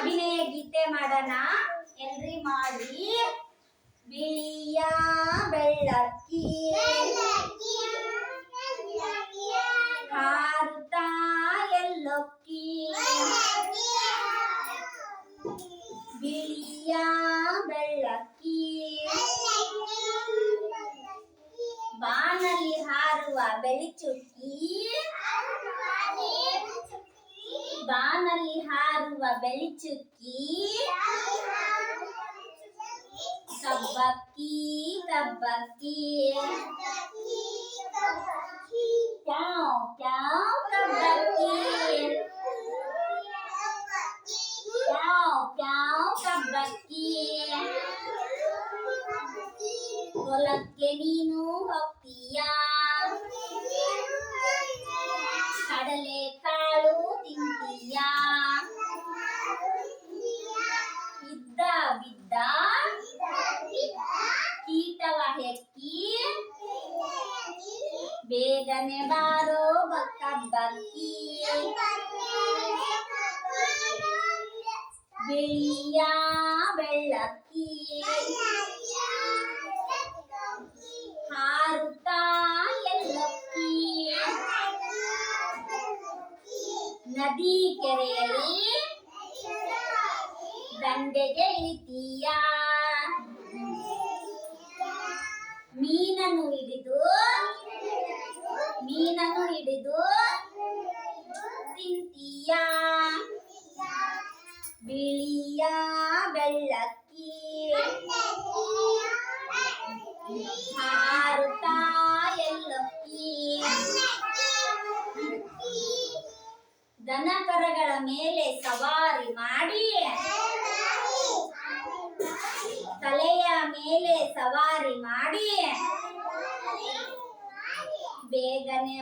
ಅಭಿನಯ ಗೀತೆ ಮಾಡೋಣ. ಎಲ್ರಿ ಮಾಡಿ. ಬಿಳಿಯ ಬೆಳ್ಳಕ್ಕಿ. ಹಾರುತ್ತ ಎಲ್ಲೊಕ್ಕಿ. ಬಿಳಿಯ ಬೆಳ್ಳಕ್ಕಿ. ಬಾನಲ್ಲಿ ಹಾರುವ ಬೆಳಿಚುಕ್ಕಿ ಬಾನಲ್ಲಿ ಹಾರುವ ಬೆಳಿಚುಕ್ಕಿ ಕಬ್ಬಕ್ಕಿ ಕಬ್ಬಕ್ಕಿ ಕ್ಯಾವ್ ಕ್ಯಾವ್ ಕಬ್ಬಕ್ಕಿ ಕ್ಯಾವ್ ಕ್ಯಾವ್ ಕಬ್ಬಕ್ಕಿ ಹೊಲಕ್ಕೆ ನೀನು ಹೋಗ್ತೀಯ ಬೇಗನೆ ಬಾರೋ ಬಕ್ಕ ಬಕ್ಕಿ ಬಿಳಿಯ ಬೆಳ್ಳಕ್ಕಿ ಹಾರುತ್ತಾ ಎಲ್ಲಕ್ಕಿ ನದಿ ಕೆರೆಯಲ್ಲಿ ದಂಡೆಗೆ ಇಳಿತೀಯ ಮೀನನ್ನು ಹಿಡಿದು ತಿಂತೀಯ? ಬಿಳಿಯ ಬೆಳ್ಳಕ್ಕಿ ಹಾರುತ್ತಾ ಎಲ್ಲಕ್ಕಿ. ದನಕರಗಳ ಮೇಲೆ ಸವಾರಿ ಮಾಡಿ. ತಲೆಯ ಮೇಲೆ ಸವಾರಿ ಮಾಡಿ. ಬೇಗನೆ